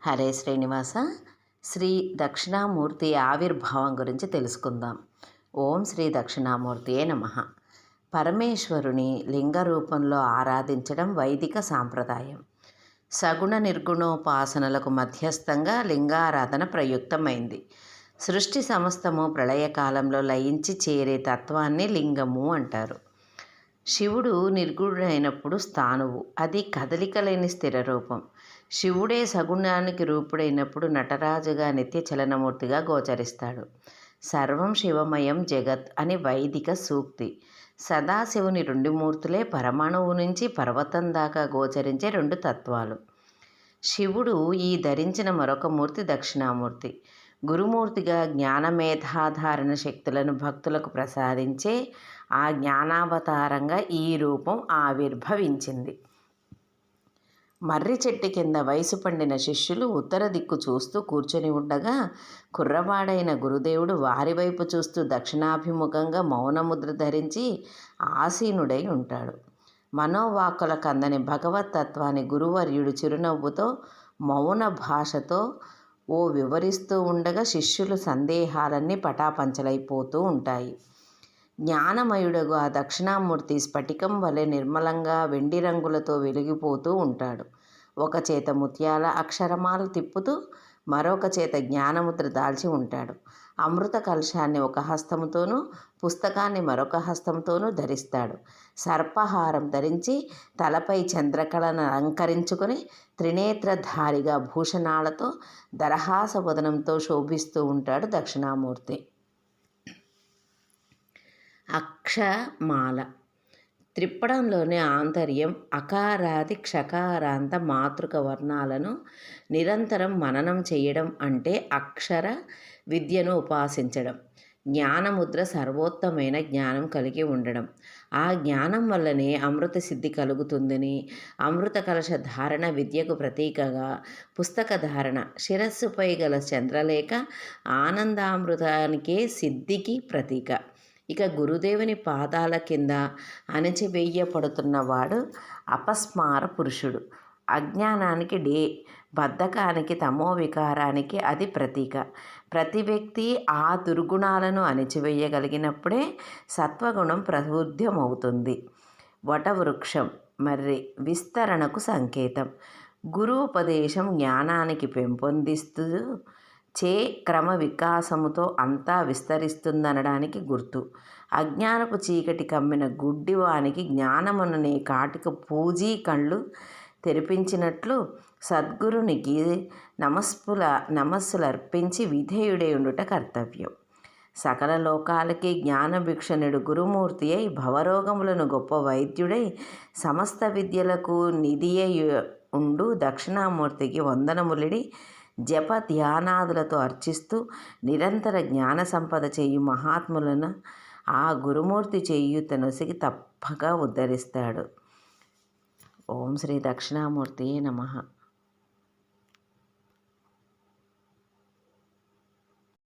హరే శ్రీనివాస. శ్రీ దక్షిణామూర్తి ఆవిర్భావం గురించి తెలుసుకుందాం. ఓం శ్రీ దక్షిణామూర్తియే నమ. పరమేశ్వరుని లింగ రూపంలో ఆరాధించడం వైదిక సాంప్రదాయం. సగుణ నిర్గుణోపాసనలకు మధ్యస్థంగా లింగారాధన ప్రయుక్తమైంది. సృష్టి సమస్తము ప్రళయకాలంలో లయించి చేరే తత్వాన్ని లింగము అంటారు. శివుడు నిర్గుణుడైనప్పుడు స్థానువు. అది కదలికలేని స్థిర రూపం. శివుడే సగుణానికి రూపుడైనప్పుడు నటరాజుగా నిత్య చలనమూర్తిగా గోచరిస్తాడు. సర్వం శివమయం జగత్ అని వైదిక సూక్తి. సదాశివుని రెండు మూర్తులే పరమాణువు నుంచి పర్వతం దాకా గోచరించే రెండు తత్వాలు. శివుడు ఈ ధరించిన మరొక మూర్తి దక్షిణామూర్తి. గురుమూర్తిగా జ్ఞానమేధాధారణ శక్తులను భక్తులకు ప్రసాదించే ఆ జ్ఞానావతారంగా ఈ రూపం ఆవిర్భవించింది. మర్రి చెట్టు కింద వయసు పండిన శిష్యులు ఉత్తర దిక్కు చూస్తూ కూర్చొని ఉండగా కుర్రవాడైన గురుదేవుడు వారి వైపు చూస్తూ దక్షిణాభిముఖంగా మౌనముద్ర ధరించి ఆసీనుడై ఉంటాడు. మనోవాక్కుల కందని భగవతత్వాన్ని గురువర్యుడు చిరునవ్వుతో మౌన భాషతో ఓ వివరిస్తూ ఉండగా శిష్యులు సందేహాలన్నీ పటాపంచలైపోతూ ఉంటాయి. జ్ఞానమయుడగు ఆ దక్షిణామూర్తి స్ఫటికం వలె నిర్మలంగా వెండి రంగులతో వెలిగిపోతూ ఉంటాడు. ఒక చేత ముత్యాల అక్షరమాలు తిప్పుతూ మరొక చేత జ్ఞానముద్ర దాల్చి ఉంటాడు. అమృత కలశాన్ని ఒక హస్తముతోనూ పుస్తకాన్ని మరొక హస్తంతోనూ ధరిస్తాడు. సర్పహారం ధరించి తలపై చంద్రకళను అలంకరించుకొని త్రినేత్రధారిగా భూషణాలతో దరహాస వదనంతో శోభిస్తూ ఉంటాడు దక్షిణామూర్తి. అక్షమాల. త్రిప్పడంలోని ఆంతర్యం అకారాది క్షకారాంత మాతృక వర్ణాలను నిరంతరం మననం చేయడం అంటే అక్షర విద్యను ఉపాసించడం జ్ఞానముద్ర సర్వోత్తమైన జ్ఞానం కలిగి ఉండడం. ఆ జ్ఞానం వల్లనే అమృత సిద్ధి కలుగుతుందని అమృత కలశ ధారణ విద్యకు ప్రతీకగా పుస్తక ధారణ శిరస్సుపై గల చంద్రలేఖ ఆనందామృతానికే సిద్ధికి ప్రతీక. ఇక గురుదేవుని పాదాల కింద అణచివేయబడుతున్నవాడు అపస్మార పురుషుడు. అజ్ఞానానికి డే బద్ధకానికి తమో వికారానికి అది ప్రతీక. ప్రతి వ్యక్తి ఆ దుర్గుణాలను అణిచివేయగలిగినప్పుడే సత్వగుణం ప్రబుద్ధమవుతుంది వటవృక్షం మర్రి విస్తరణకు సంకేతం. గురు ఉపదేశం జ్ఞానానికి పెంపొందిస్తూ చే క్రమ వికాసముతో అంతా విస్తరిస్తుందనడానికి గుర్తు. అజ్ఞానపు చీకటి కమ్మిన గుడ్డివానికి జ్ఞానముననే కాటిక పూజీ కళ్ళు తెరిపించినట్లు సద్గురునికి నమస్పుల నమస్సులర్పించి విధేయుడై ఉండుట కర్తవ్యం. సకల లోకాలకి జ్ఞానభిక్షణుడు గురుమూర్తి అయి భవరోగములను గొప్ప వైద్యుడై సమస్త విద్యలకు నిధి ఉండు. దక్షిణామూర్తికి వందనములిడి జప ధ్యానాదులతో అర్చిస్తూ నిరంతర జ్ఞాన సంపద చేయు మహాత్ములను ఆ గురుమూర్తి చేయుత నొసిగి తప్పక ఉద్ధరిస్తాడు. ఓం శ్రీ దక్షిణామూర్తి నమ.